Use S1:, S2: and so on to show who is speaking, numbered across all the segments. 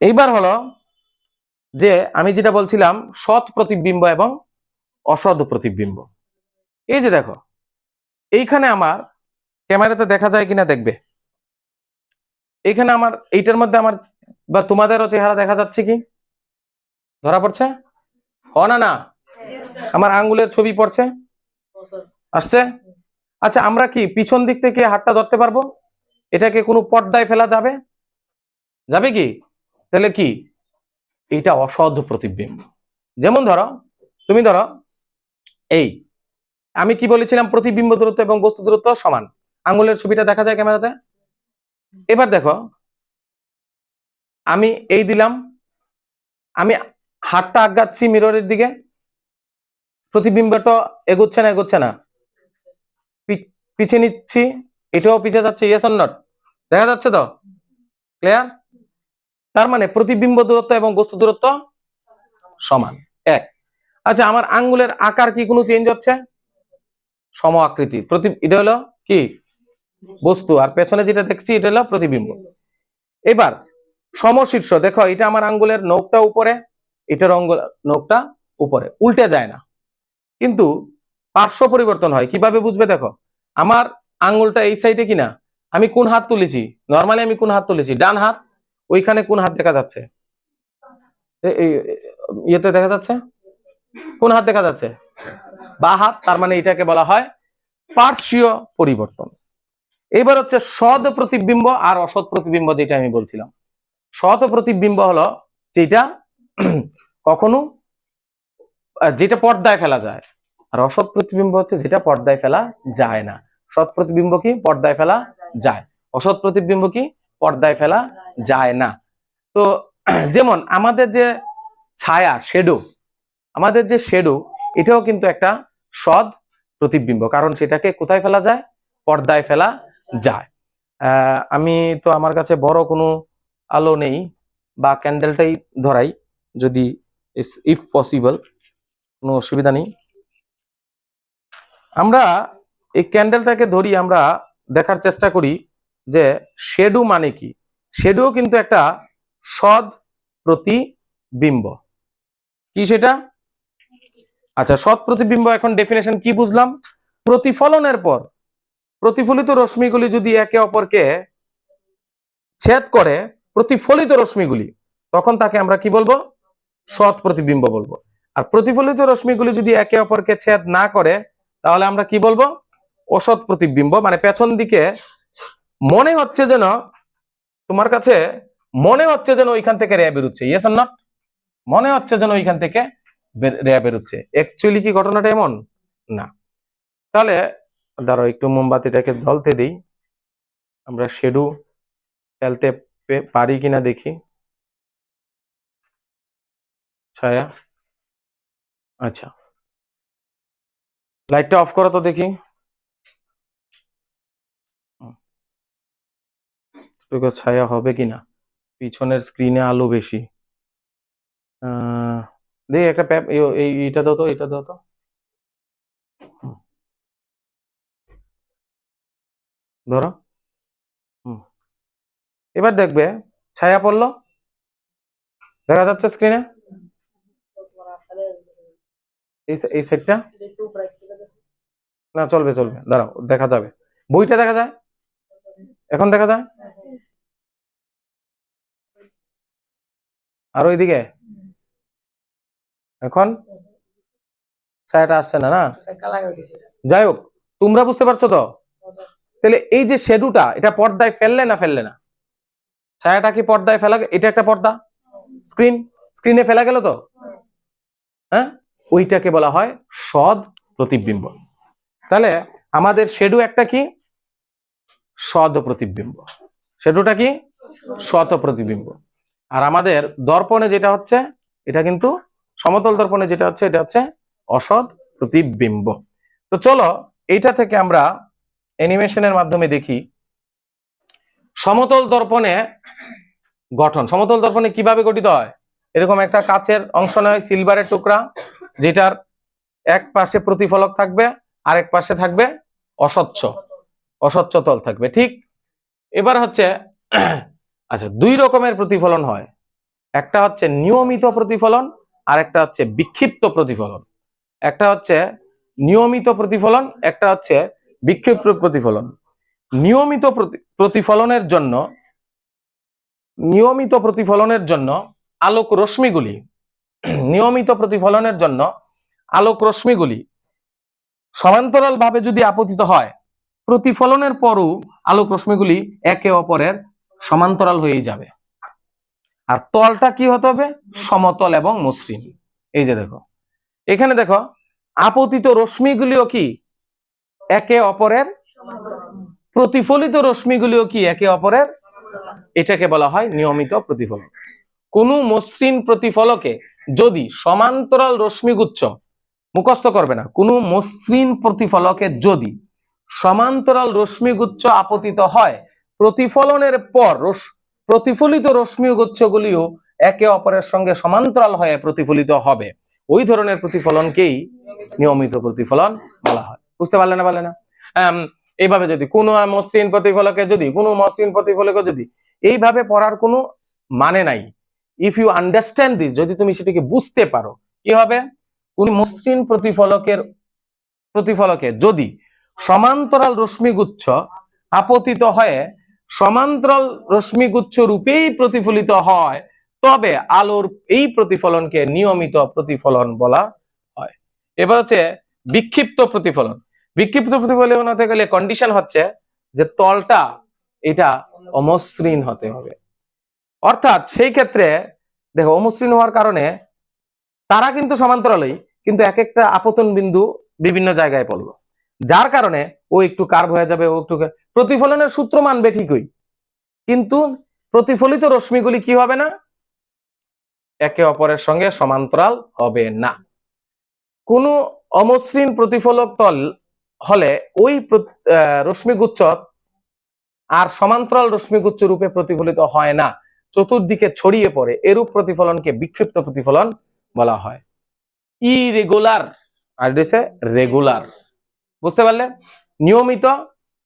S1: এইবার হলো যে আমি যেটা বলছিলাম, সৎ প্রতিবিম্ব এবং অসৎ প্রতিবিম্ব। এই যে দেখো, এইখানে আমার ক্যামেরাতে দেখা যায় কিনা দেখবে? এইখানে আমার, এইটার মধ্যে আমার, বা তোমাদেরও চেহারা দেখা যাচ্ছে কি? ধরা পড়ছে? হ না না। আমার আঙ্গুলের ছবি পড়ছে? আসছে? আচ্ছা আমরা কি পিছন দিক থেকে হাতটা ধরতে পারব? এটাকে কোনো পর্দায় ফেলা যাবে? যাবে কি? তাহলে কি? এইটা অসৎ প্রতিবিম্ব। যেমন ধরো, তুমি ধরো, এই, আমি কি বলেছিলাম প্রতিবিম্ব দূরত্ব এবং বস্তু দূরত্ব সমান? আঙ্গুলের ছবিটা দেখা যায় ক্যামেরাতে? এবার দেখো, আমি এই দিলাম, আমি হাতটা আগাচ্ছি মিররের দিকে, প্রতিবিম্বটা এগোচ্ছে না এগোচ্ছে না। পিছিয়ে নিচ্ছি, এটাও পিছিয়ে যাচ্ছে ইয়েস নট দেখা যাচ্ছে তো? ক্লিয়ার তার মানে প্রতিবিম্ব দূরত্ব এবং বস্তু দূরত্ব সমান। এক। আচ্ছা আমার আঙ্গুলের আকার কি কোনো চেঞ্জ হচ্ছে? সম আকৃতি। প্রতি এটা হলো কি? বস্তু। আর পেছনে যেটা দেখছি, এটা হলো প্রতিবিম্ব। এবার, সমশীর্ষ। দেখো, এটা আমার আঙ্গুলের নখটা উপরে, এটার অঙ্গুল নখটা উপরে। উল্টে যায় না। কিন্তু পার্শ্ব পরিবর্তন হয়। কীভাবে বুঝবে দেখো? আমার আঙ্গুলটা এই সাইডে কিনা? আমি কোন হাত তুলেছি? নর্মালি আমি কোন হাত তুলেছি? ডান হাত ওইখানে কোন হাত দেখা যাচ্ছে? ইয়েতে দেখা যাচ্ছে? কোন হাত দেখা যাচ্ছে? বা হাত, তার মানে এটাকে বলা হয় পার্শ্বীয় পরিবর্তন। এবার হচ্ছে সদ প্রতিবিম্ব আর অসৎ প্রতিবিম্ব যেটা আমি বলছিলাম। সৎ প্রতিবিম্ব হলো যেটা কখনো যেটা পর্দায় ফেলা যায়। আর অসৎ প্রতিবিম্ব হচ্ছে যেটা পর্দায় ফেলা যায় না। সৎ প্রতিবিম্ব কি? পর্দায় ফেলা যায়। অসৎ প্রতিবিম্ব কি? পর্দায় ফেলা যায় না। তো যেমন আমাদের যে ছায়া শেডো আমাদের যে শেডো এটাও কিন্তু একটা সৎ প্রতিবিম্ব, কারণ সেটাকে কোথায় ফেলা যায়? পর্দায় ফেলা যায়। আমি তো আমার কাছে বড় কোনো আলো নেই বা ক্যান্ডেলটাই ধরাই, যদি ইফ পসিবল কোনো অসুবিধা নেই। আমরা এই ক্যান্ডেলটাকে ধরি, আমরা দেখার চেষ্টা করি যে শেডু মানে কি? শেডু কিন্তু একটা সদ প্রতিবিম্ব। কি সেটা? আচ্ছা সৎ প্রতিবিম্ব এখন ডেফিনেশন কি বুঝলাম? প্রতিফলনের পর, প্রতিফলিত রশ্মিগুলি যদি একে অপরকে ছেদ করে প্রতিফলিত রশ্মিগুলি, তখন তাকে আমরা কি বলব? সৎ প্রতিবিম্ব বলব। আর প্রতিফলিত রশ্মিগুলি যদি একে অপরকে ছেদ না করে, তাহলে আমরা কি বলব? অসৎ প্রতিবিম্ব মানে পেছন দিকে মনে হচ্ছে যেন তোমার কাছে, মনে হচ্ছে যেন ওইখান থেকে রেয়া বেরোচ্ছে। ইয়েস আর নট মনে হচ্ছে যেন ওইখান থেকে রেয়া বেরোচ্ছে। অ্যাকচুয়ালি কি ঘটনাটা এমন? না। তাহলে ধরো একটু মোমবাতিটাকে জ্বলতে দিই। আমরা শেডু ফেলতে পারি কিনা দেখি। ছায়া। আচ্ছা। লাইটটা অফ করো তো দেখি। একটু ছায়া হবে কি না পিছনের স্ক্রিনে আলো বেশি। দেখি একটা প্যাপ এই- এই এইটা দাও তো, এটা দাও তো। ধরো। এবার দেখবে, ছায়া পড়ল। দেখা যাচ্ছে স্ক্রিনে এই সা- এই সাইডটা না, চলবে চলবে। দাঁড়াও, দেখা যাবে। বইটা দেখা যায়? এখন দেখা যায়? আর ওইদিকে? এখন? ছায়াটা আসছে না না? যাই হোক তোমরা বুঝতে পারছ তো? তাহলে এই যে শেডুটা এটা পর্দায় ফেললে না ফেললে না? ছায়াটা কি পর্দায় ফেলা এটা একটা পর্দা? স্ক্রিন স্ক্রিনে ফেলা গেল তো? হ্যাঁ? ওইটাকে বলা হয় সদ প্রতিবিম্ব। তাহলে আমাদের শেডু একটা কি? সদ প্রতিবিম্ব। শেডুটা কি? শত প্রতিবিম্ব। আর আমাদের দর্পণে যেটা হচ্ছে, এটা কিন্তু সমতল দর্পণে যেটা হচ্ছে, এটা হচ্ছে অসৎ প্রতিবিম্ব। তো চলো, এইটা থেকে আমরা অ্যানিমেশনের মাধ্যমে দেখি। সমতল দর্পণে গঠন। সমতল দর্পণে কীভাবে গঠিত হয়? এরকম একটা কাচের অংশ নয় সিলভারের টুকরা, যেটার এক পাশে প্রতিফলক থাকবে আর এক পাশে থাকবে অস্বচ্ছ। অস্বচ্ছ তল থাকবে, ঠিক? এবার হচ্ছে আচ্ছা দুই রকমের প্রতিফলন হয়। একটা হচ্ছে নিয়মিত প্রতিফলন আর একটা হচ্ছে বিক্ষিপ্ত প্রতিফলন। একটা হচ্ছে নিয়মিত প্রতিফলন, একটা হচ্ছে বিক্ষিপ্ত প্রতিফলন। নিয়মিত প্রতিফলনের জন্য, নিয়মিত প্রতিফলনের জন্য আলোক রশ্মিগুলি, নিয়মিত প্রতিফলনের জন্য আলোক রশ্মিগুলি সমান্তরাল ভাবে যদি আপতিত হয়, প্রতিফলনের পরও আলোক রশ্মিগুলি একে অপরের সমান্তরাল হয়েই যাবে। আর তলটা কি হতে হবে? সমতল এবং মসৃণ। এই যে দেখো। এখানে দেখো, আপতিত রশ্মিগুলিও কি? একে অপরের প্রতিফলিত রশ্মিগুলিও কি? একে অপরের এটাকে বলা হয় নিয়মিত প্রতিফলন। কোন মসৃণ প্রতিফলকে যদি সমান্তরাল রশ্মিগুচ্ছ মুখস্থ করবে না, কোন মসৃণ প্রতিফলকে যদি সমান্তরাল রশ্মিগুচ্ছ আপতিত হয় প্রতিফলনের পর প্রতিফলিত রশ্মিগুচ্ছগুলিও একে অপরের সঙ্গে সমান্তরাল হয়ে প্রতিফলিত হবে। ওই ধরনের প্রতিফলনকেই নিয়মিত প্রতিফলন বলা হয়। বুঝতে পারলে না পারলে না? এইভাবে যদি কোনো মসৃণ প্রতিফলকে যদি, কোনো মসৃণ প্রতিফলকে যদি এইভাবে পড়ার কোনো মানে নাই। ইফ ইউ আন্ডারস্ট্যান্ড দিস যদি তুমি সেটিকে বুঝতে পারো, কি হবে? কোন মসৃণ প্রতিফলকের, প্রতিফলকে যদি সমান্তরাল রশ্মিগুচ্ছ আপতিত হয়ে সমান্তরাল রশ্মিগুচ্ছ রূপেই প্রতিফলিত হয়, তবে আলোর এই প্রতিফলনকে নিয়মিত প্রতিফলন বলা হয়। এবার হচ্ছে বিক্ষিপ্ত প্রতিফলন। বিক্ষিপ্ত প্রতিফলন হতে গেলে কন্ডিশন হচ্ছে যে তলটা এটা অমসৃণ হতে হবে। অর্থাৎ সেই ক্ষেত্রে দেখো অমসৃণ হওয়ার কারণে তারা কিন্তু সমান্তরালই, কিন্তু এক একটা আপতন বিন্দু বিভিন্ন জায়গায় পড়ল। যার কারণে ও একটু কার্ভ হয়ে যাবে, ও একটু প্রতিফলনের সূত্র মানবে ঠিকই। কিন্তু প্রতিফলিত রশ্মিগুলি কি হবে না? একে অপরের সঙ্গে সমান্তরাল হবে না। কোনো অমসৃণ প্রতিফলক তল হলে ওই রশ্মিগুচ্ছ আর সমান্তরাল রশ্মিগুচ্ছ রূপে প্রতিফলিত হয় না। চতুর্দিকে ছড়িয়ে পড়ে, এরূপ প্রতিফলনকে বিক্ষিপ্ত প্রতিফলন বলা হয়। ইরেগুলার, আর রেগুলার। বুঝতে পারলে? নিয়মিত,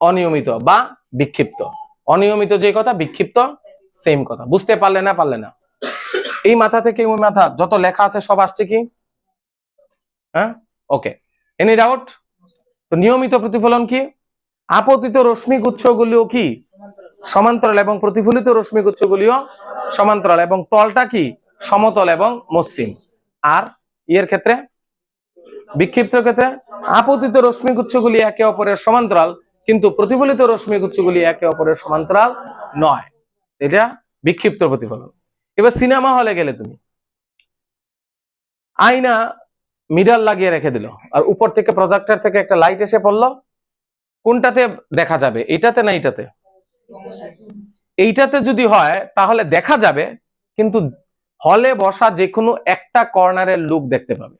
S1: অনিয়মিত বা বিক্ষিপ্ত। অনিয়মিত যে কথা, বিক্ষিপ্ত সেম কথা। বুঝতে পারলে না পারলে না। এই মাথা থেকে ওই মাথা, যত লেখা আছে, সব আসছে কি? হ্যাঁ? ওকে এনি ডাউট তো নিয়মিত প্রতিফলন কি? আপতিত রশ্মি গুচ্ছগুলিও কি? সমান্তরাল এবং প্রতিফলিত রশ্মি গুচ্ছগুলিও সমান্তরাল এবং তলটা কি? সমতল এবং মসৃণ। আর ইয়ের ক্ষেত্রে? বিক্ষিপ্ত ক্ষেত্রে আপতিত রশ্মি গুচ্ছগুলি একে অপরের সমান্তরাল, কিন্তু প্রতিফলিত রশ্মি গুচ্ছগুলি একে অপরের সমান্তরাল নয়। এটা বিক্ষিপ্ত প্রতিফলন। এবার সিনেমা হলে গেলে তুমি। আয়না মিডাল লাগিয়ে রেখে দিল, আর উপর থেকে প্রজেক্টর থেকে একটা লাইট এসে পড়ল। কোনটাতে দেখা যাবে, এটাতে না এইটাতে? এইটাতে যদি হয়, তাহলে দেখা যাবে, কিন্তু হলে বসা যে কোনো একটা কর্নারের লুক দেখতে পাবে।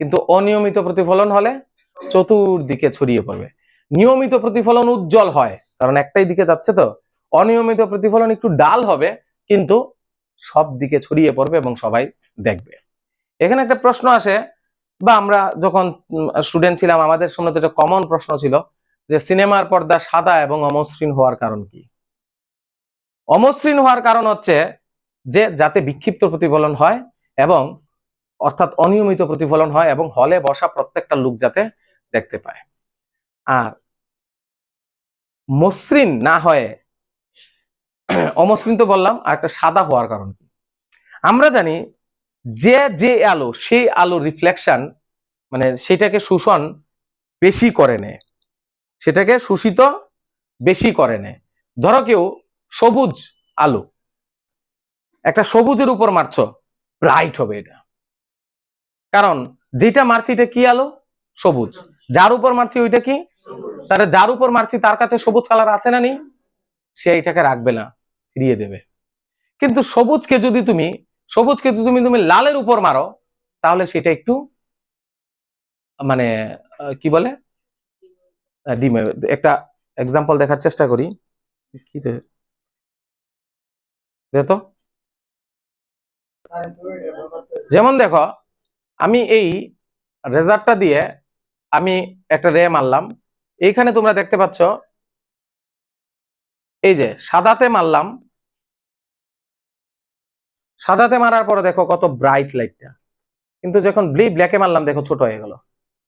S1: কিন্তু অনিয়মিত প্রতিফলন হলে চতুর্দিকে ছড়িয়ে পড়বে। নিয়মিত প্রতিফলন উজ্জ্বল হয়, কারণ একটাই দিকে যাচ্ছে তো। অনিয়মিত প্রতিফলন একটু ডাল হবে, কিন্তু সব দিকে ছড়িয়ে পড়বে এবং সবাই দেখবে। এখানে একটা প্রশ্ন আসে, বা আমরা যখন স্টুডেন্ট ছিলাম, আমাদের সামনে তো একটা কমন প্রশ্ন ছিল যে সিনেমার পর্দা সাদা এবং অমসৃণ হওয়ার কারণ কি? অমসৃণ হওয়ার কারণ হচ্ছে যে যাতে বিক্ষিপ্ত প্রতিফলন হয় এবং অর্থাৎ অনিয়মিত প্রতিফলন হয় এবং হলে বসা প্রত্যেকটা লোক যাতে দেখতে পায়। আর মসৃণ না হয়ে অমসৃণ তো বললাম, আর একটা সাদা হওয়ার কারণ আমরা জানি যে যে আলো, সেই আলো রিফ্লেকশন মানে সেটাকে শোষণ বেশি করে নেয়। সেটাকে শোষিত বেশি করে নেয়। ধরো কেউ সবুজ আলো, একটা সবুজের উপর মারছো ব্রাইট হবে এটা। কারণ যেটা মারছি এটা কি আলো? সবুজ। যার উপর মারছি ওইটা কি? তারা যার উপর মারছি তার কাছে সবুজ কালার আছে না নেই? সে এটাকে রাখবে না, ফিরিয়ে দেবে। কিন্তু সবুজকে যদি তুমি, সবুজকে যদি তুমি তুমি লালের উপর মারো, তাহলে সেটা একটু মানে কি বলে? ডিমে, একটা এক্সাম্পল দেখার চেষ্টা করি। কি তো। যেমন দেখো আমি এই রেজারটা দিয়ে আমি একটা রে মারলাম এইখানে তোমরা দেখতে পাচ্ছ, এই যে সাদাতে মারলাম। সাদাতে মারার পরে দেখো কত ব্রাইট লাইটটা কিন্তু যখন ব্লি ব্ল্যাকে মারলাম, দেখো ছোট হয়ে গেল।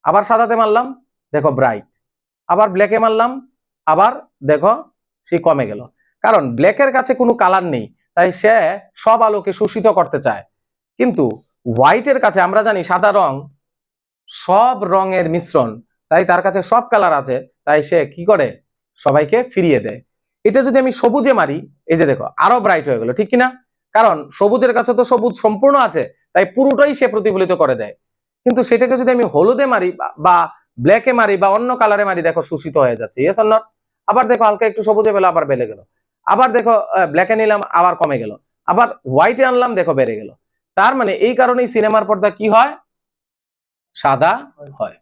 S1: আবার সাদাতে মারলাম, দেখো ব্রাইট আবার ব্ল্যাকে মারলাম, আবার দেখো সে কমে গেল। কারণ ব্ল্যাকের কাছে কোনো কালার নেই, তাই সে সব আলোকে শোষিত করতে চায়। কিন্তু হোয়াইটের কাছে আমরা জানি সাদা রং সব রঙের মিশ্রণ। তাই তার কাছে সব কালার আছে। তাই সে কি করে? সবাইকে ফিরিয়ে দেয়। এটা যদি আমি সবুজে মারি, এই যে দেখো, আরও ব্রাইট হয়ে গেল, ঠিক কিনা? কারণ সবুজের কাছে তো সবুজ সম্পূর্ণ আছে, তাই পুরোটাই সে প্রতিফলিত করে দেয়। কিন্তু সেটাকে যদি আমি হলুদে মারি বা- ব্ল্যাকে মারি বা অন্য কালারে মারি, দেখো শোষিত হয়ে যাচ্ছে ইয়েস নট আবার দেখো হালকা একটু সবুজে পেল, আবার বেড়ে গেল। আবার দেখো ব্ল্যাকে নিলাম, আবার কমে গেল। আবার হোয়াইটে আনলাম, দেখো বেড়ে গেল। তার মানে এই কারণেই সিনেমার পর্দা কি হয়? সাদা হয়।